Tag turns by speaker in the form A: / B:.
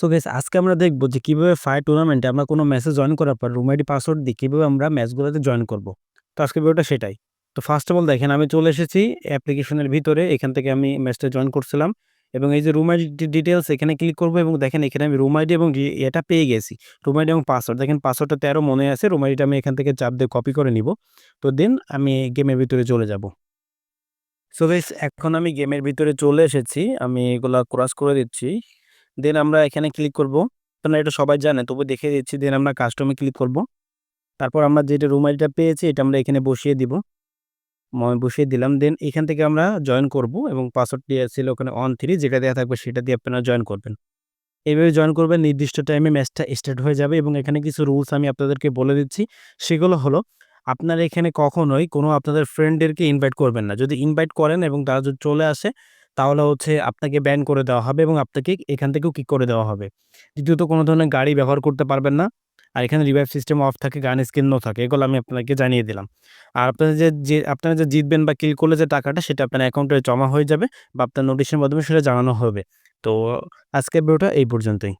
A: So guys আজকে আমরা দেখব যে কীভাবে ফায়ার টুর্নামেন্টে আমরা কোনো ম্যাচে জয়েন করার পর রুম আইডি পাসওয়ার্ড দিয়ে কীভাবে আমরা ম্যাচগুলোতে জয়েন করব। তো আজকে ভিডিওটা সেটাই। তো ফার্স্ট অফ অল দেখেন, আমি চলে এসেছি অ্যাপ্লিকেশনের ভিতরে, এখান থেকে আমি ম্যাচটা জয়েন করছিলাম এবং এই যে রুম আইডি ডিটেলস এখানে ক্লিক করব এবং দেখেন এখানে আমি রুম আইডি এবং এটা পেয়ে গেছি রুম আইডি এবং পাসওয়ার্ড দেখেন পাসওয়ার্ডটা তেরো মনে আছে রুম আইডিটা আমি এখান থেকে চাপ দিয়ে কপি করে নিব তো দেন আমি গেমের ভিতরে চলে যাব সো গাইস এখন আমি গেমের ভিতরে চলে এসেছি, আমি এগুলা ক্রস করে দিচ্ছি দেন আমরা এখানে ক্লিক করব। আপনারা এটা সবাই জানে, তবু দেখে দিচ্ছি দেন আমরা কাস্টমে ক্লিক করব। তারপর আমরা যেটা রুম আইডিটা পেয়েছি, এটা আমরা এখানে বসিয়ে দিব। বসিয়ে দিলাম। দেন এখান থেকে আমরা জয়েন করব এবং পাসওয়ার্ড ছিল ওখানে অন থ্রি যেটা দেওয়া থাকবে সেটা দিয়ে আপনারা জয়েন করবেন। এইভাবে জয়েন করবেন, নির্দিষ্ট টাইমে ম্যাচটা স্টার্ট হয়ে যাবে এবং এখানে কিছু রুলস আমি আপনাদেরকে বলে দিচ্ছি। সেগুলো হলো, আপনারা এখানে কখনোই কোনো আপনাদের ফ্রেন্ডদেরকে ইনভাইট করবেন না। যদি ইনভাইট করেন এবং তারা যদি চলে আসে তাহলে হচ্ছে আপনাকে ব্যান করে দেওয়া হবে এবং আপনাকে এখান থেকেও কিক করে দেওয়া হবে। দ্বিতীয়ত কোনো ধরনের গাড়ি ব্যবহার করতে পারবেন না। আর এখানে রিভাইভ সিস্টেম অফ থাকে গান স্কিনও থাকে, এগুলো আমি আপনাকে জানিয়ে দিলাম। আর আপনারা যে যে, আপনারা যে জিতবেন বা কিল করলে যে টাকাটা, সেটা আপনার অ্যাকাউন্টে জমা হয়ে যাবে বা আপনার নোটিশের মাধ্যমে সেটা জানানো হবে। তো আজকের ভিডিওটা এই পর্যন্তই।